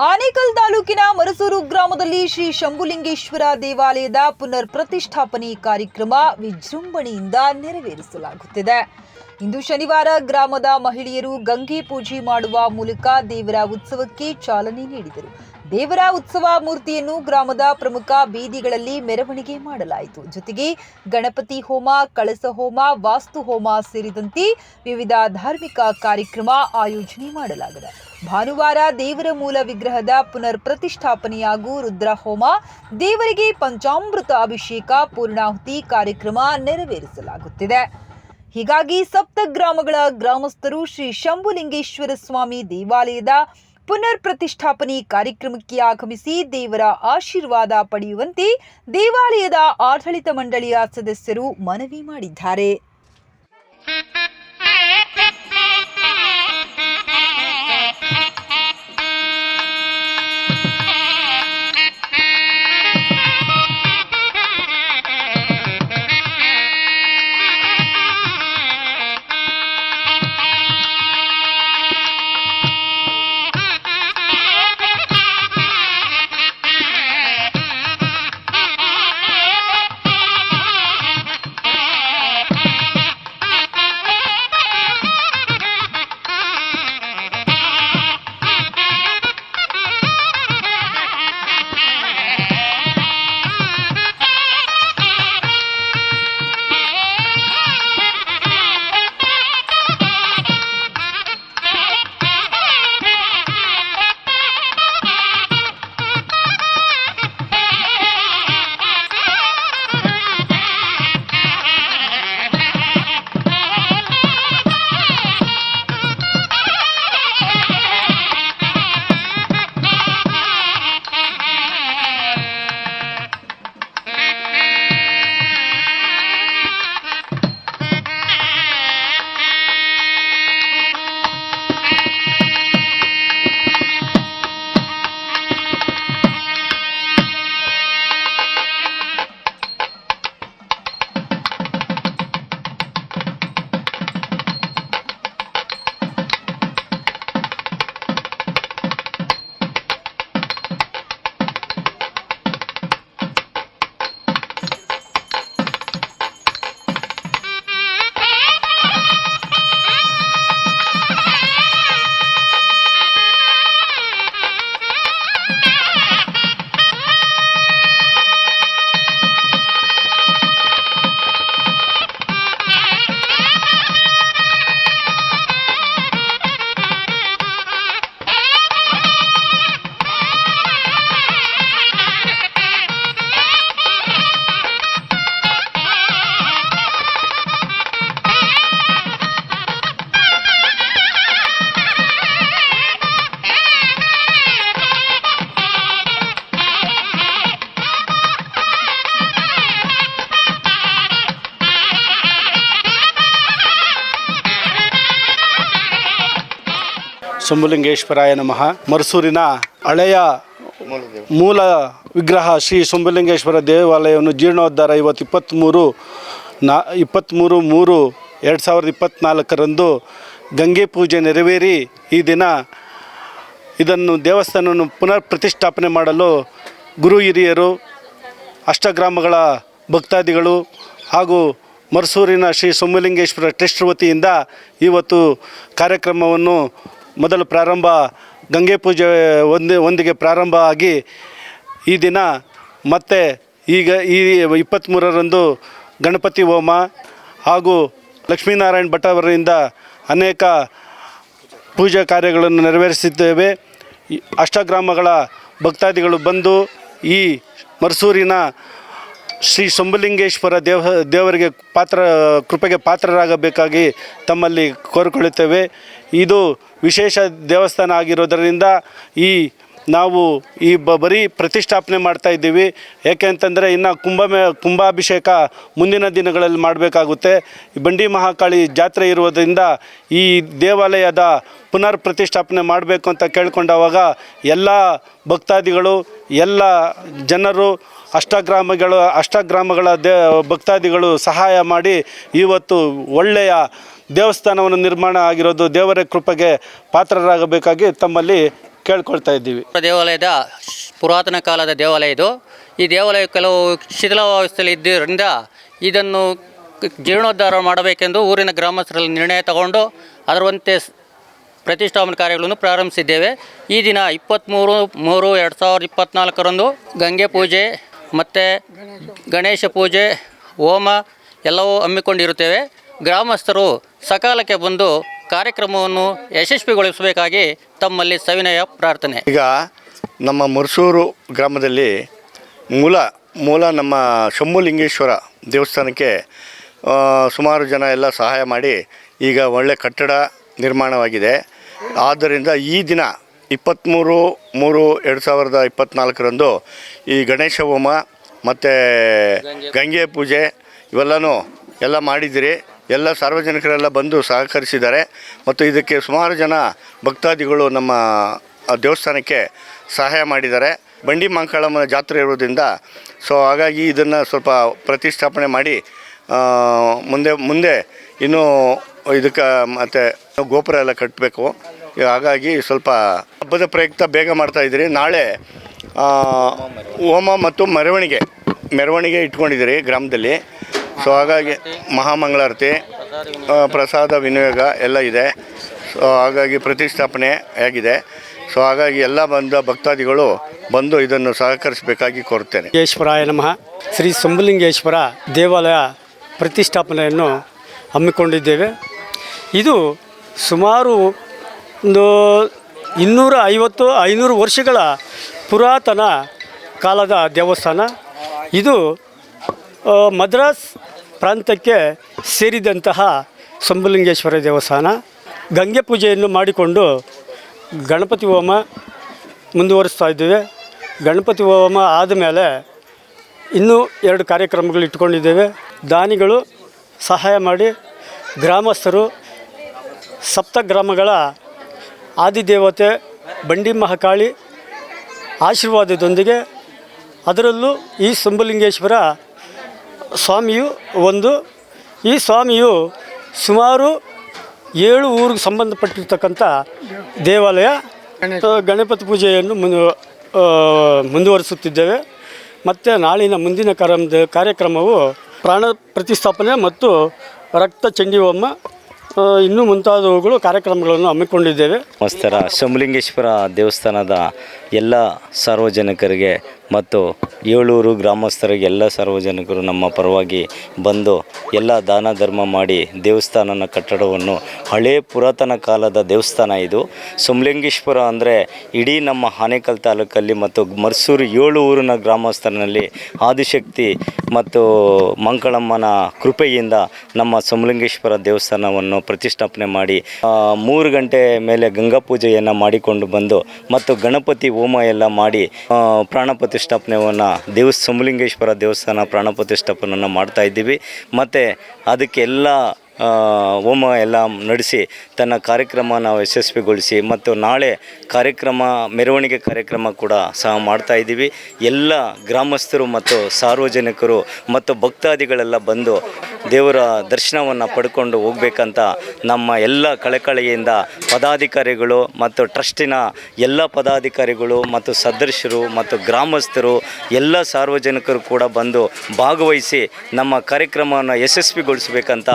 ಆನೇಕಲ್ ತಾಲೂಕಿನ ಮರಸೂರು ಗ್ರಾಮದಲ್ಲಿ ಶ್ರೀ ಶಂಭುಲಿಂಗೇಶ್ವರ ದೇವಾಲಯದ ಪುನರ್ ಪ್ರತಿಷ್ಠಾಪನೆ ಕಾರ್ಯಕ್ರಮ ವಿಜೃಂಭಣೆಯಿಂದ ನೆರವೇರಿಸಲಾಗುತ್ತಿದೆ. ಇಂದು ಶನಿವಾರ ಗ್ರಾಮದ ಮಹಿಳೆಯರು ಗಂಗೆ ಪೂಜೆ ಮಾಡುವ ಮೂಲಕ ದೇವರ ಉತ್ಸವಕ್ಕೆ ಚಾಲನೆ ನೀಡಿದರು. ದೇವರ ಉತ್ಸವ ಮೂರ್ತಿಯನ್ನು ಗ್ರಾಮದ ಪ್ರಮುಖ ಬೀದಿಗಳಲ್ಲಿ ಮೆರವಣಿಗೆ ಮಾಡಲಾಯಿತು. ಜೊತೆಗೆ ಗಣಪತಿ ಹೋಮ, ಕಳಸ ಹೋಮ, ವಾಸ್ತು ಹೋಮ ಸೇರಿದಂತೆ ವಿವಿಧ ಧಾರ್ಮಿಕ ಕಾರ್ಯಕ್ರಮ ಆಯೋಜನೆ ಮಾಡಲಾಗಿದೆ. ಭಾನುವಾರ ದೇವರ ಮೂಲ ವಿಗ್ರಹದ ಪುನರ್ ಪ್ರತಿಷ್ಠಾಪನೆ ಹಾಗೂ ರುದ್ರ ಹೋಮ, ದೇವರಿಗೆ ಪಂಚಾಮೃತ ಅಭಿಷೇಕ, ಪೂರ್ಣಾಹುತಿ ಕಾರ್ಯಕ್ರಮ ನೆರವೇರಿಸಲಾಗುತ್ತಿದೆ. ಹೀಗಾಗಿ ಸಪ್ತ ಗ್ರಾಮಗಳ ಗ್ರಾಮಸ್ಥರು ಶ್ರೀ ಶಂಭುಲಿಂಗೇಶ್ವರ ಸ್ವಾಮಿ ದೇವಾಲಯದ ಪುನರ್ ಪ್ರತಿಷ್ಠಾಪನೆ ಕಾರ್ಯಕ್ರಮಕ್ಕೆ ಆಗಮಿಸಿ ದೇವರ ಆಶೀರ್ವಾದ ಪಡೆಯುವಂತೆ ದೇವಾಲಯದ ಆಡಳಿತ ಮಂಡಳಿಯ ಸದಸ್ಯರು ಮನವಿ ಮಾಡಿದ್ದಾರೆ. ಶಂಭುಲಿಂಗೇಶ್ವರಾಯ ನಮಃ. ಮರ್ಸೂರಿನ ಹಳೆಯ ಮೂಲ ವಿಗ್ರಹ ಶ್ರೀ ಶಂಭುಲಿಂಗೇಶ್ವರ ದೇವಾಲಯವನ್ನು ಜೀರ್ಣೋದ್ಧಾರ ಇವತ್ತು ಇಪ್ಪತ್ತ್ಮೂರು ನಾ, ಇಪ್ಪತ್ತ್ಮೂರು ಮೂರು ಎರಡು ಸಾವಿರದ ಇಪ್ಪತ್ತ್ನಾಲ್ಕರಂದು ಗಂಗೆ ಪೂಜೆ ನೆರವೇರಿ ಈ ದಿನ ಇದನ್ನು ದೇವಸ್ಥಾನವನ್ನು ಪುನರ್ ಪ್ರತಿಷ್ಠಾಪನೆ ಮಾಡಲು ಗುರು ಹಿರಿಯರು, ಅಷ್ಟಗ್ರಾಮಗಳ ಭಕ್ತಾದಿಗಳು ಹಾಗೂ ಮರ್ಸೂರಿನ ಶ್ರೀ ಸೋಮಲಿಂಗೇಶ್ವರ ಟ್ರಸ್ಟ್ ವತಿಯಿಂದ ಇವತ್ತು ಕಾರ್ಯಕ್ರಮವನ್ನು ಮೊದಲು ಪ್ರಾರಂಭ ಗಂಗೆ ಪೂಜೆ ಒಂದು, ಒಂದಿಗೆ ಪ್ರಾರಂಭ ಆಗಿ ಈ ದಿನ ಮತ್ತೆ ಈಗ ಈ ಇಪ್ಪತ್ತ್ಮೂರರಂದು ಗಣಪತಿ ಹೋಮ ಹಾಗೂ ಲಕ್ಷ್ಮೀನಾರಾಯಣ ಭಟ್ ಅವರಿಂದ ಅನೇಕ ಪೂಜಾ ಕಾರ್ಯಗಳನ್ನು ನೆರವೇರಿಸಿದ್ದೇವೆ. ಅಷ್ಟಗ್ರಾಮಗಳ ಭಕ್ತಾದಿಗಳು ಬಂದು ಈ ಮರ್ಸೂರಿನ ಶ್ರೀ ಸುಂಬಲಿಂಗೇಶ್ವರ ದೇವ ದೇವರಿಗೆ ಪಾತ್ರ ಕೃಪೆಗೆ ಪಾತ್ರರಾಗಬೇಕಾಗಿ ತಮ್ಮಲ್ಲಿ ಕೋರಿಕೊಳ್ಳುತ್ತೇವೆ. ಇದು ವಿಶೇಷ ದೇವಸ್ಥಾನ ಆಗಿರೋದರಿಂದ ಈ ನಾವು ಈ ಬ, ಬರೀ ಪ್ರತಿಷ್ಠಾಪನೆ ಮಾಡ್ತಾ ಇದ್ದೀವಿ. ಯಾಕೆ ಅಂತಂದರೆ ಇನ್ನು ಕುಂಭಮೇ, ಕುಂಭಾಭಿಷೇಕ ಮುಂದಿನ ದಿನಗಳಲ್ಲಿ ಮಾಡಬೇಕಾಗುತ್ತೆ. ಬಂಡಿ ಮಹಾಕಾಳಿ ಜಾತ್ರೆ ಇರುವುದರಿಂದ ಈ ದೇವಾಲಯದ ಪುನರ್ ಪ್ರತಿಷ್ಠಾಪನೆ ಮಾಡಬೇಕು ಅಂತ ಕೇಳ್ಕೊಂಡಾಗ ಎಲ್ಲ ಭಕ್ತಾದಿಗಳು, ಎಲ್ಲ ಜನರು, ಅಷ್ಟಗ್ರಾಮಗಳು, ಅಷ್ಟಗ್ರಾಮಗಳ ದೇ, ಭಕ್ತಾದಿಗಳು ಸಹಾಯ ಮಾಡಿ ಇವತ್ತು ಒಳ್ಳೆಯ ದೇವಸ್ಥಾನವನ್ನು ನಿರ್ಮಾಣ ಆಗಿರೋದು ದೇವರ ಕೃಪೆಗೆ ಪಾತ್ರರಾಗಬೇಕಾಗಿ ತಮ್ಮಲ್ಲಿ ಕೇಳ್ಕೊಳ್ತಾ ಇದ್ದೀವಿ. ದೇವಾಲಯದ ಪುರಾತನ ಕಾಲದ ದೇವಾಲಯ ಇದು. ಈ ದೇವಾಲಯ ಕೆಲವು ಶಿಥಿಲಾವಸ್ಥೆಯಲ್ಲಿ ಇದ್ದರಿಂದ ಇದನ್ನು ಜೀರ್ಣೋದ್ಧಾರ ಮಾಡಬೇಕೆಂದು ಊರಿನ ಗ್ರಾಮಸ್ಥರಲ್ಲಿ ನಿರ್ಣಯ ತಗೊಂಡು ಅದರಂತೆ ಪ್ರತಿಷ್ಠಾಪನ ಕಾರ್ಯಗಳನ್ನು ಪ್ರಾರಂಭಿಸಿದ್ದೇವೆ. ಈ ದಿನ ಇಪ್ಪತ್ತ್ಮೂರು ಮೂರು, ಎರಡು ಸಾವಿರದ ಇಪ್ಪತ್ತ್ನಾಲ್ಕರಂದು ಗಂಗೆ ಪೂಜೆ ಮತ್ತು ಗಣೇಶ ಪೂಜೆ, ಹೋಮ ಎಲ್ಲವೂ ಹಮ್ಮಿಕೊಂಡಿರುತ್ತೇವೆ. ಗ್ರಾಮಸ್ಥರು ಸಕಾಲಕ್ಕೆ ಬಂದು ಕಾರ್ಯಕ್ರಮವನ್ನು ಯಶಸ್ವಿಗೊಳಿಸಬೇಕಾಗಿ ತಮ್ಮಲ್ಲಿ ಸವಿನಯ ಪ್ರಾರ್ಥನೆ. ಈಗ ನಮ್ಮ ಮರ್ಸೂರು ಗ್ರಾಮದಲ್ಲಿ ಮೂಲ ಮೂಲ ನಮ್ಮ ಶಂಭುಲಿಂಗೇಶ್ವರ ದೇವಸ್ಥಾನಕ್ಕೆ ಸುಮಾರು ಜನ ಎಲ್ಲ ಸಹಾಯ ಮಾಡಿ ಈಗ ಒಳ್ಳೆ ಕಟ್ಟಡ ನಿರ್ಮಾಣವಾಗಿದೆ. ಆದ್ದರಿಂದ ಈ ದಿನ ಇಪ್ಪತ್ತ್ಮೂರು ಮೂರು ಎರಡು ಸಾವಿರದ ಇಪ್ಪತ್ತ್ನಾಲ್ಕರಂದು ಈ ಗಣೇಶ ಹೋಮ, ಮತ್ತು ಗಂಗೆ ಪೂಜೆ, ಇವೆಲ್ಲನೂ ಎಲ್ಲ ಮಾಡಿದಿರಿ ಎಲ್ಲ ಸಾರ್ವಜನಿಕರೆಲ್ಲ ಬಂದು ಸಹಕರಿಸಿದ್ದಾರೆ. ಮತ್ತು ಇದಕ್ಕೆ ಸುಮಾರು ಜನ ಭಕ್ತಾದಿಗಳು ನಮ್ಮ ದೇವಸ್ಥಾನಕ್ಕೆ ಸಹಾಯ ಮಾಡಿದ್ದಾರೆ. ಬಂಡಿ ಮಾಂಕಾಳಮ್ಮನ ಜಾತ್ರೆ ಇರೋದ್ರಿಂದ ಸೊ ಹಾಗಾಗಿ ಇದನ್ನು ಸ್ವಲ್ಪ ಪ್ರತಿಷ್ಠಾಪನೆ ಮಾಡಿ ಮುಂದೆ ಮುಂದೆ ಇನ್ನೂ ಇದಕ್ಕೆ ಮತ್ತು ಗೋಪುರ ಎಲ್ಲ ಕಟ್ಟಬೇಕು ಹಾಗಾಗಿ ಸ್ವಲ್ಪ ಹಬ್ಬದ ಪ್ರಯುಕ್ತ ಬೇಗ ಮಾಡ್ತಾ ಇದ್ದೀರಿ. ನಾಳೆ ಹೋಮ ಮತ್ತು ಮೆರವಣಿಗೆ ಮೆರವಣಿಗೆ ಇಟ್ಕೊಂಡಿದ್ದೀರಿ ಗ್ರಾಮದಲ್ಲಿ. ಸೊ ಹಾಗಾಗಿ ಮಹಾಮಂಗಳಾರತಿ ಪ್ರಸಾದ, ವಿನಿಯೋಗ ಎಲ್ಲ ಇದೆ. ಸೊ ಹಾಗಾಗಿ ಪ್ರತಿಷ್ಠಾಪನೆ ಆಗಿದೆ. ಸೊ ಹಾಗಾಗಿ ಎಲ್ಲ ಬಂದ ಭಕ್ತಾದಿಗಳು ಬಂದು ಇದನ್ನು ಸಹಕರಿಸಬೇಕಾಗಿ ಕೋರುತ್ತೇನೆ. ಲಿಂಗೇಶ್ವರಾಯ ನಮಃ. ಶ್ರೀ ಸಂಬಲಿಂಗೇಶ್ವರ ದೇವಾಲಯ ಪ್ರತಿಷ್ಠಾಪನೆಯನ್ನು ಹಮ್ಮಿಕೊಂಡಿದ್ದೇವೆ. ಇದು ಸುಮಾರು ಒಂದು ಇನ್ನೂರ ಐವತ್ತು, ಐನೂರು ವರ್ಷಗಳ ಪುರಾತನ ಕಾಲದ ದೇವಸ್ಥಾನ. ಇದು ಮದ್ರಾಸ್ ಪ್ರಾಂತಕ್ಕೆ ಸೇರಿದಂತಹ ಸಂಬಲಿಂಗೇಶ್ವರ ದೇವಸ್ಥಾನ ಗಂಗೆ ಪೂಜೆಯನ್ನು ಮಾಡಿಕೊಂಡು ಗಣಪತಿ ಹೋಮ ಮುಂದುವರಿಸ್ತಾ ಇದ್ದೇವೆ. ಗಣಪತಿ ಹೋಮ ಆದಮೇಲೆ ಇನ್ನೂ ಎರಡು ಕಾರ್ಯಕ್ರಮಗಳು ಇಟ್ಕೊಂಡಿದ್ದೇವೆ ದಾನಿಗಳು ಸಹಾಯ ಮಾಡಿ ಗ್ರಾಮಸ್ಥರು ಸಪ್ತ ಗ್ರಾಮಗಳ ಆದಿದೇವತೆ ಬಂಡಿ ಮಹಾಕಾಳಿ ಆಶೀರ್ವಾದದೊಂದಿಗೆ ಅದರಲ್ಲೂ ಈ ಶಂಭುಲಿಂಗೇಶ್ವರ ಸ್ವಾಮಿಯು ಒಂದು ಈ ಸ್ವಾಮಿಯು ಸುಮಾರು ಏಳು ಊರಿಗೆ ಸಂಬಂಧಪಟ್ಟಿರ್ತಕ್ಕಂಥ ದೇವಾಲಯ ಗಣಪತಿ ಪೂಜೆಯನ್ನು ಮುಂದು ಮುಂದುವರಿಸುತ್ತಿದ್ದೇವೆ. ಮತ್ತು ನಾಳಿನ ಮುಂದಿನ ಕಾರ್ಯದ ಕಾರ್ಯಕ್ರಮವು ಪ್ರಾಣ ಪ್ರತಿಷ್ಠಾಪನೆ ಮತ್ತು ರಕ್ತ ಚಂಡಿ ಹೋಮ ಇನ್ನೂ ಮುಂತಾದವುಗಳು ಕಾರ್ಯಕ್ರಮಗಳನ್ನು ಹಮ್ಮಿಕೊಂಡಿದ್ದೇವೆ. ನಮಸ್ಕಾರ ಶಂಬಲಿಂಗೇಶ್ವರ ದೇವಸ್ಥಾನದ ಎಲ್ಲ ಸಾರ್ವಜನಿಕರಿಗೆ ಮತ್ತು ಏಳೂರು ಗ್ರಾಮಸ್ಥರಿಗೆ ಎಲ್ಲ ಸಾರ್ವಜನಿಕರು ನಮ್ಮ ಪರವಾಗಿ ಬಂದು ಎಲ್ಲ ದಾನ ಧರ್ಮ ಮಾಡಿ ದೇವಸ್ಥಾನನ ಕಟ್ಟಡವನ್ನು ಹಳೇ ಪುರಾತನ ಕಾಲದ ದೇವಸ್ಥಾನ ಇದು. ಸುಮಲಿಂಗೇಶ್ವರ ಅಂದರೆ ಇಡೀ ನಮ್ಮ ಆನೇಕಲ್ ತಾಲೂಕಲ್ಲಿ ಮತ್ತು ಮರ್ಸೂರು ಏಳು ಊರಿನ ಗ್ರಾಮಸ್ಥರಲ್ಲಿ ಆದಿಶಕ್ತಿ ಮತ್ತು ಮಂಕಳಮ್ಮನ ಕೃಪೆಯಿಂದ ನಮ್ಮ ಸುಮಲಿಂಗೇಶ್ವರ ದೇವಸ್ಥಾನವನ್ನು ಪ್ರತಿಷ್ಠಾಪನೆ ಮಾಡಿ ಮೂರು ಗಂಟೆ ಮೇಲೆ ಗಂಗಾ ಪೂಜೆಯನ್ನು ಮಾಡಿಕೊಂಡು ಬಂದು ಮತ್ತು ಗಣಪತಿ ಹೋಮ ಎಲ್ಲ ಮಾಡಿ ಪ್ರಾಣಪತಿ ಪ್ರಾಣ ಪ್ರತಿಷ್ಠಾಪನೆಯನ್ನು ದೇವ ಸುಮಲಿಂಗೇಶ್ವರ ದೇವಸ್ಥಾನ ಪ್ರಾಣ ಪ್ರತಿಷ್ಠಾಪನೆಯನ್ನು ಮಾಡ್ತಾ ಇದ್ದೀವಿ. ಮತ್ತು ಅದಕ್ಕೆಲ್ಲ ಹೋಮ ಎಲ್ಲ ನಡೆಸಿ ತನ್ನ ಕಾರ್ಯಕ್ರಮ ನಾವು ಯಶಸ್ವಿಗೊಳಿಸಿ ಮತ್ತು ನಾಳೆ ಕಾರ್ಯಕ್ರಮ, ಮೆರವಣಿಗೆ ಕಾರ್ಯಕ್ರಮ ಕೂಡ ಸಹ ಮಾಡ್ತಾ ಇದ್ದೀವಿ. ಎಲ್ಲ ಗ್ರಾಮಸ್ಥರು ಮತ್ತು ಸಾರ್ವಜನಿಕರು ಮತ್ತು ಭಕ್ತಾದಿಗಳೆಲ್ಲ ಬಂದು ದೇವರ ದರ್ಶನವನ್ನು ಪಡ್ಕೊಂಡು ಹೋಗ್ಬೇಕಂತ ನಮ್ಮ ಎಲ್ಲ ಕಳಕಳಿಯಿಂದ ಪದಾಧಿಕಾರಿಗಳು ಮತ್ತು ಟ್ರಸ್ಟಿನ ಎಲ್ಲ ಪದಾಧಿಕಾರಿಗಳು ಮತ್ತು ಸದಸ್ಯರು ಮತ್ತು ಗ್ರಾಮಸ್ಥರು, ಎಲ್ಲ ಸಾರ್ವಜನಿಕರು ಕೂಡ ಬಂದು ಭಾಗವಹಿಸಿ ನಮ್ಮ ಕಾರ್ಯಕ್ರಮವನ್ನು ಯಶಸ್ವಿಗೊಳಿಸಬೇಕಂತ